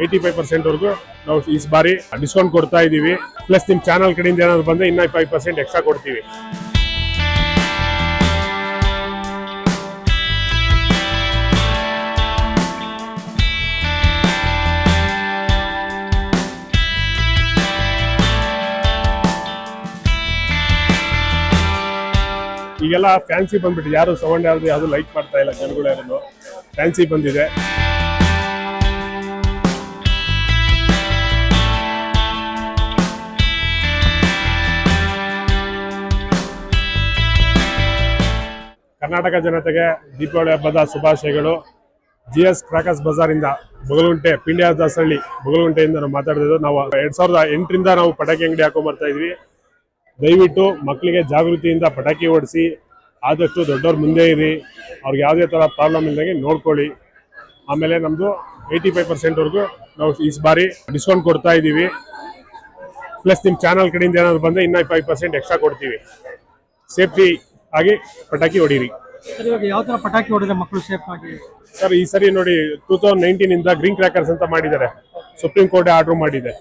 Eighty five ಪರ್ಸೆಂಟ್ವರೆಗೂ ನಾವು ಈ ಬಾರಿ ಡಿಸ್ಕೌಂಟ್ ಕೊಡ್ತಾ ಇದ್ದೀವಿ. ಪ್ಲಸ್ ನಿಮ್ಮ ಚಾನಲ್ ಕಡೆಯಿಂದ ಏನಾದ್ರು ಬಂದರೆ ಇನ್ನೂ ಫೈವ್ ಪರ್ಸೆಂಟ್ ಎಕ್ಸ್ಟ್ರಾ ಕೊಡ್ತೀವಿ. ಈಗೆಲ್ಲ ಫ್ಯಾನ್ಸಿ ಬಂದ್ಬಿಟ್ಟು ಯಾರು ಸೌಂಡ್ ಯಾರು ಯಾವುದು ಲೈಕ್ ಮಾಡ್ತಾ ಇಲ್ಲ ಜನಗಳು ಯಾರು ಫ್ಯಾನ್ಸಿ ಬಂದಿದೆ. ಕರ್ನಾಟಕ ಜನತೆಗೆ ದೀಪಾವಳಿ ಹಬ್ಬದ ಶುಭಾಶಯಗಳು. ಜಿ ಎಸ್ ಕ್ರಾಕಸ್ ಬಜಾರಿಂದ ಬಗಲುಂಟೆ ಪಿಂಡ್ಯ ದಾಸಹಳ್ಳಿ ಬಗಲುಂಟೆಯಿಂದ ನಾವು ಮಾತಾಡ್ತಿದ್ದು ನಾವು ಎರಡ್ ಸಾವಿರದ ಎಂಟರಿಂದ ನಾವು ಪಟಾಕಿ ಅಂಗಡಿ ಹಾಕೊಂಡ್ ಬರ್ತಾ ಇದ್ವಿ. ದಯವಿಟ್ಟು ಮಕ್ಕಳಿಗೆ ಜಾಗೃತಿಯಿಂದ ಪಟಾಕಿ ಓಡಿಸಿ, ಆದಷ್ಟು ದೊಡ್ಡವ್ರ ಮುಂದೆ ಇರಿ. ಅವ್ರಿಗೆ ಯಾವುದೇ ಥರ ಪ್ರಾಬ್ಲಮ್ ಇಲ್ದಂಗೆ ನೋಡ್ಕೊಳ್ಳಿ. ಆಮೇಲೆ ನಮ್ಮದು ಏಯ್ಟಿ ಫೈವ್ ಪರ್ಸೆಂಟ್ವರೆಗೂ ನಾವು ಈ ಬಾರಿ ಡಿಸ್ಕೌಂಟ್ ಕೊಡ್ತಾ ಇದ್ದೀವಿ. ಪ್ಲಸ್ ನಿಮ್ಮ ಚಾನಲ್ ಕಡೆಯಿಂದ ಏನಾದ್ರು ಬಂದರೆ ಇನ್ನೂ ಫೈವ್ ಪರ್ಸೆಂಟ್ ಎಕ್ಸ್ಟ್ರಾ ಕೊಡ್ತೀವಿ. ಸೇಫ್ಟಿ ಆಗಿ ಪಟಾಕಿ ಹೊಡೀರಿ. ಸರ್ ಇವಾಗ ಯಾವ ತರ ಪಟಾಕಿ ಹೊಡೆದ್ರೆ ಮಕ್ಕಳು ಸೇಫ್ ಆಗಿ? ಸರ್ ಈ ಸರಿ ನೋಡಿ ಟೂ ತೌಸಂಡ್ ನೈನ್ಟೀನ್ ಇಂದ ಗ್ರೀನ್ ಕ್ರ್ಯಾಕರ್ಸ್ ಅಂತ ಮಾಡಿದ್ದಾರೆ. ಸುಪ್ರೀಂ ಕೋರ್ಟ್ ಆರ್ಡರ್ ಮಾಡಿದೆ.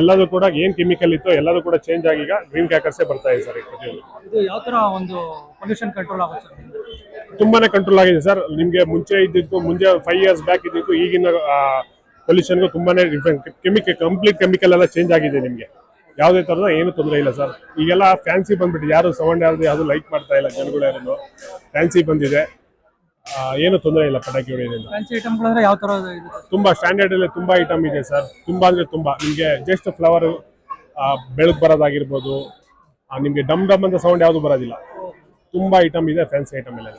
ಎಲ್ಲದೂ ಕೂಡ ಏನ್ ಕೆಮಿಕಲ್ ಇತ್ತು ಎಲ್ಲದೂ ಕೂಡ ಚೇಂಜ್ ಆಗಿ ಈಗ ಗ್ರೀನ್ ಕ್ರ್ಯಾಕರ್ಸೇ ಬರ್ತಾ ಇದೆ ಸರ್ ಪ್ರತಿಯೊಂದು. ಇದು ಯಾವ ತರ ಒಂದು ಪೊಲ್ಯೂಷನ್ ಕಂಟ್ರೋಲ್ ಆಗುತ್ತೆ ಸರ್ ತುಂಬಾನೇ ಕಂಟ್ರೋಲ್ ಆಗಿದೆ ಸರ್. ನಿಮ್ಗೆ ಮುಂಚೆ ಇದ್ದಿದ್ದು ಮುಂಚೆ ಫೈವ್ ಇಯರ್ಸ್ ಬ್ಯಾಕ್ ಇದ್ದಿದ್ದು ಈಗಿನ ಪೊಲ್ಯೂಷನ್ಗೂ ತುಂಬಾನೇ ಡಿಫ್ರೆಂಟ್ ಕೆಮಿಕಲ್ ಕಂಪ್ಲೀಟ್ ಕೆಮಿಕಲ್ ಎಲ್ಲ ಚೇಂಜ್ ಆಗಿದೆ ನಿಮ್ಗೆ. ಯಾವುದೇ ತರದ ಏನು ತೊಂದರೆ ಇಲ್ಲ ಸರ್. ಈಗೆಲ್ಲ ಫ್ಯಾನ್ಸಿ ಬಂದ್ಬಿಟ್ಟು ಯಾರು ಸೌಂಡ್ ಯಾರು ಯಾವುದು ಲೈಕ್ ಮಾಡ್ತಾ ಇಲ್ಲ ಜನಗಳು ಯಾರು ಫ್ಯಾನ್ಸಿ ಬಂದಿದೆ. ಏನು ತೊಂದರೆ ಇಲ್ಲ ಪಟಾಕಿ ಹೊಡೆಯೋದ್ರಿಂದ. ಯಾವ ತರ ಇದೆ ತುಂಬಾ ಸ್ಟ್ಯಾಂಡರ್ಡ್ ಅಲ್ಲಿ ತುಂಬಾ ಐಟಮ್ ಇದೆ ಸರ್. ತುಂಬಾ ಅಂದ್ರೆ ತುಂಬಾ. ನಿಮ್ಗೆ ಜಸ್ಟ್ ಫ್ಲವರ್ ಬೆಳಕು ಬರೋದಾಗಿರ್ಬೋದು ನಿಮ್ಗೆ ಡಮ್ ಡಮ್ ಅಂತ ಸೌಂಡ್ ಯಾವುದು ಬರೋದಿಲ್ಲ. ತುಂಬಾ ಐಟಮ್ ಇದೆ ಫ್ಯಾನ್ಸಿ ಐಟಮ್ ಎಲ್ಲ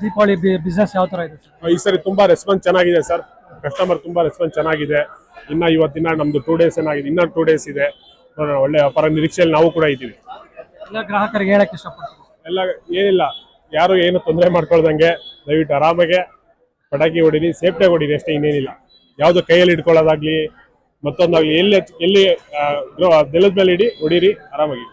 ದೀಪಾವಳಿ ಬಿಸ್ನೆಸ್ ಯಾವ ತರ ಇದೆ ಸರ್ ಈ ಸರಿ ತುಂಬಾ ರೆಸ್ಪಾನ್ಸ್ ಚೆನ್ನಾಗಿದೆ ಸರ್ ಕಸ್ಟಮರ್ ತುಂಬಾ ರೆಸ್ಪಾನ್ಸ್ ಚೆನ್ನಾಗಿದೆ. ಇನ್ನ ಇವತ್ತಿನ ನಮ್ದು ಟೂ ಡೇಸ್ ಏನಾಗಿದೆ ಇನ್ನ ಟೂ ಡೇಸ್ ಇದೆ. ನೋಡೋಣ ಒಳ್ಳೆ ವ್ಯಾಪಾರ ನಿರೀಕ್ಷೆಯಲ್ಲಿ ನಾವು ಕೂಡ ಇದ್ದೀವಿ. ಎಲ್ಲ ಗ್ರಾಹಕರಿಗೆ ಹೇಳಕ್ ಇಷ್ಟಪಡ್ತೀನಿ ಎಲ್ಲ ಏನಿಲ್ಲ ಯಾರು ಏನು ತೊಂದರೆ ಮಾಡ್ಕೊಳ್ದಂಗೆ ದಯವಿಟ್ಟು ಆರಾಮಾಗೆ ಪಟಾಕಿ ಹೊಡೀರಿ ಸೇಫ್ಟಿ ಹೊಡೀರಿ ಅಷ್ಟೇ ಇನ್ನೇನಿಲ್ಲ. ಯಾವುದು ಕೈಯಲ್ಲಿ ಇಟ್ಕೊಳ್ಳೋದಾಗ್ಲಿ ಮತ್ತೊಂದಾಗ್ಲಿ ಎಲ್ಲಿ ಎಲ್ಲಿ ನೆಲದ ಮೇಲೆ ಇಡಿ ಹೊಡೀರಿ ಆರಾಮಾಗಿ.